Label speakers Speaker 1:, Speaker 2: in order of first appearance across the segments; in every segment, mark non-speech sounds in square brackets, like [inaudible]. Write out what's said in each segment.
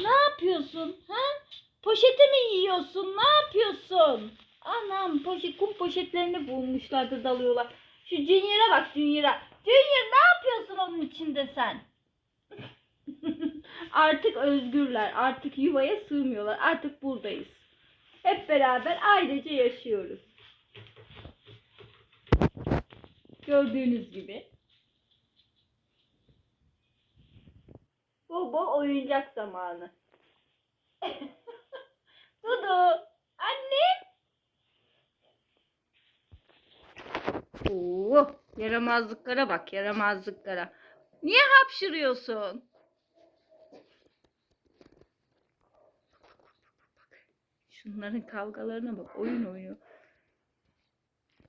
Speaker 1: Ne yapıyorsun? Ha? Poşeti mi yiyorsun? Ne yapıyorsun? Anam poşet, kum poşetlerini bulmuşlar da dalıyorlar. Şu Junior'a bak Junior'a. Junior ne yapıyorsun onun içinde sen? [laughs] artık özgürler. Artık yuvaya sığmıyorlar. Artık buradayız. Hep beraber ailece yaşıyoruz. Gördüğünüz gibi. Oyuncak zamanı. [laughs] Dudu, anne. Oo, yaramazlıklara bak, yaramazlıklara. Niye hapşırıyorsun? Şunların kavgalarına bak, oyun oynuyor.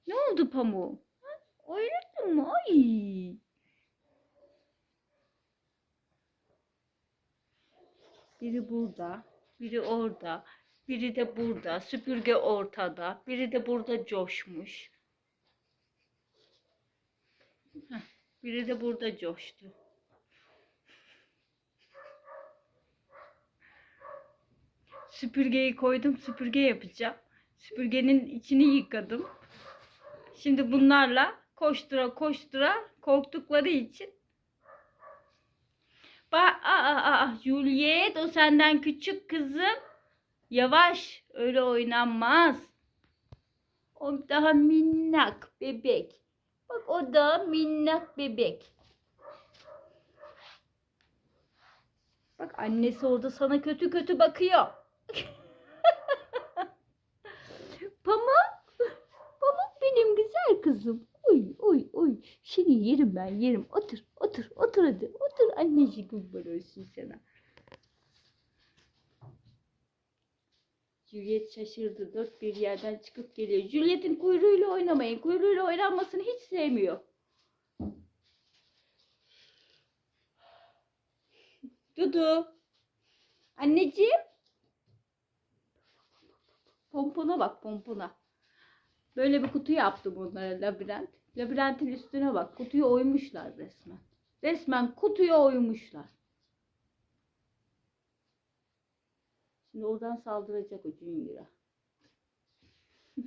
Speaker 1: Ne oldu pamuğum? Ha? Oynadın mı? Ay. Biri burada, biri orada, biri de burada. Süpürge ortada, biri de burada coşmuş. Biri de burada coştu. Süpürgeyi koydum, süpürge yapacağım. Süpürgenin içini yıkadım. Şimdi bunlarla koştura koştura korktukları için Bak, aa, aa, Juliet o senden küçük kızım. Yavaş, öyle oynanmaz. O daha minnak bebek. Bak o da minnak bebek. Bak annesi orada sana kötü kötü bakıyor. [laughs] Pamuk, Pamuk benim güzel kızım. Oy oy oy. Seni yerim ben yerim. Otur otur otur hadi. Otur anneciğim kurban olsun sana. Juliet şaşırdı. Dört bir yerden çıkıp geliyor. Juliet'in kuyruğuyla oynamayın. Kuyruğuyla oynanmasını hiç sevmiyor. Dudu. Anneciğim. Pompona bak pompona. Böyle bir kutu yaptım onlara labirent. Labirentin üstüne bak. Kutuyu oymuşlar resmen. Resmen kutuya oymuşlar. Şimdi oradan saldıracak o Junior'a. [laughs]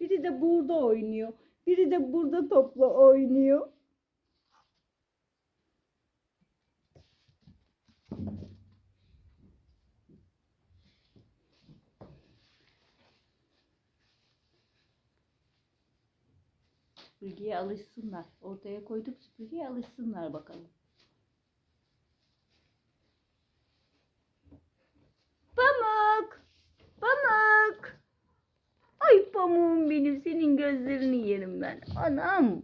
Speaker 1: Biri de burada oynuyor. Biri de burada topla oynuyor. Süpürgeye alışsınlar. Ortaya koyduk süpürgeye alışsınlar bakalım. Pamuk! Pamuk! Ay pamuğum benim senin gözlerini yerim ben. Anam!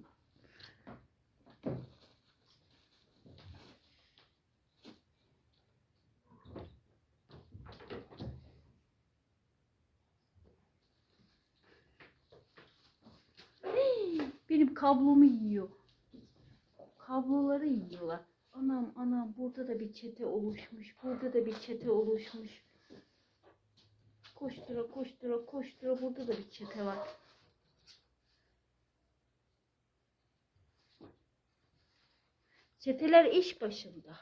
Speaker 1: Hey, Benim kablomu yiyor. Kabloları yiyorlar. Anam anam burada da bir çete oluşmuş. Burada da bir çete oluşmuş. Koştura koştura koştura burada da bir çete var. Çeteler iş başında.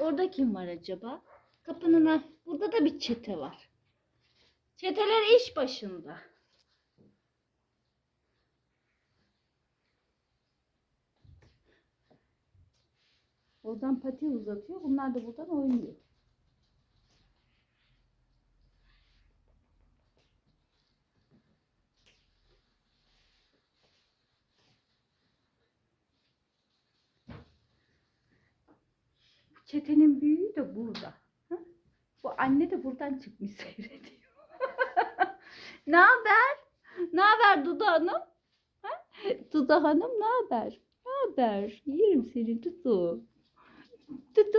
Speaker 1: Orada kim var acaba? Kapının burada da bir çete var. Çeteler iş başında. Oradan pati uzatıyor. Bunlar da buradan oynuyor. Çetenin büyüğü de burada. Bu anne de buradan çıkmış [laughs] seyrediyor. ne haber? Ne haber Duda Hanım? Ha? Duda Hanım ne haber? Ne haber? Yerim seni Dudu. Dudu.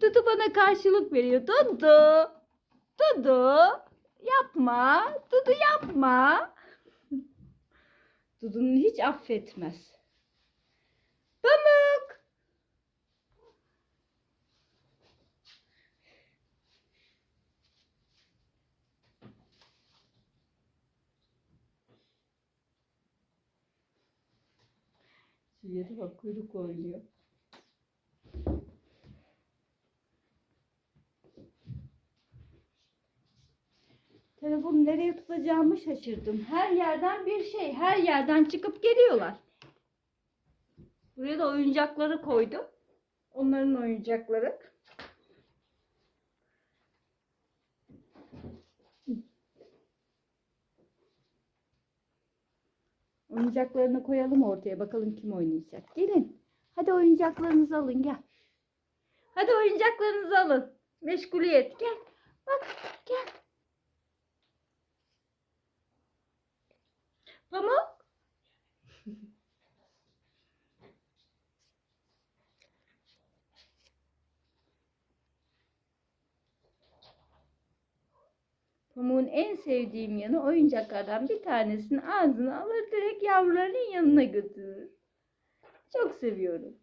Speaker 1: Dudu bana karşılık veriyor. Dudu. Dudu. Yapma. Dudu yapma. Dudu'nun hiç affetmez. Pamuk. Şuraya bak kuyruk oynuyor. Nereye tutacağımı şaşırdım. Her yerden bir şey, her yerden çıkıp geliyorlar. Buraya da oyuncakları koydum. Onların oyuncakları. Oyuncaklarını koyalım ortaya. Bakalım kim oynayacak. Gelin. Hadi oyuncaklarınızı alın gel. Hadi oyuncaklarınızı alın. Meşguliyet. Gel. Bak gel. Pamuk. Pamuk'un en sevdiğim yanı oyuncaklardan bir tanesini ağzına alır direkt yavrularının yanına götürür. Çok seviyorum.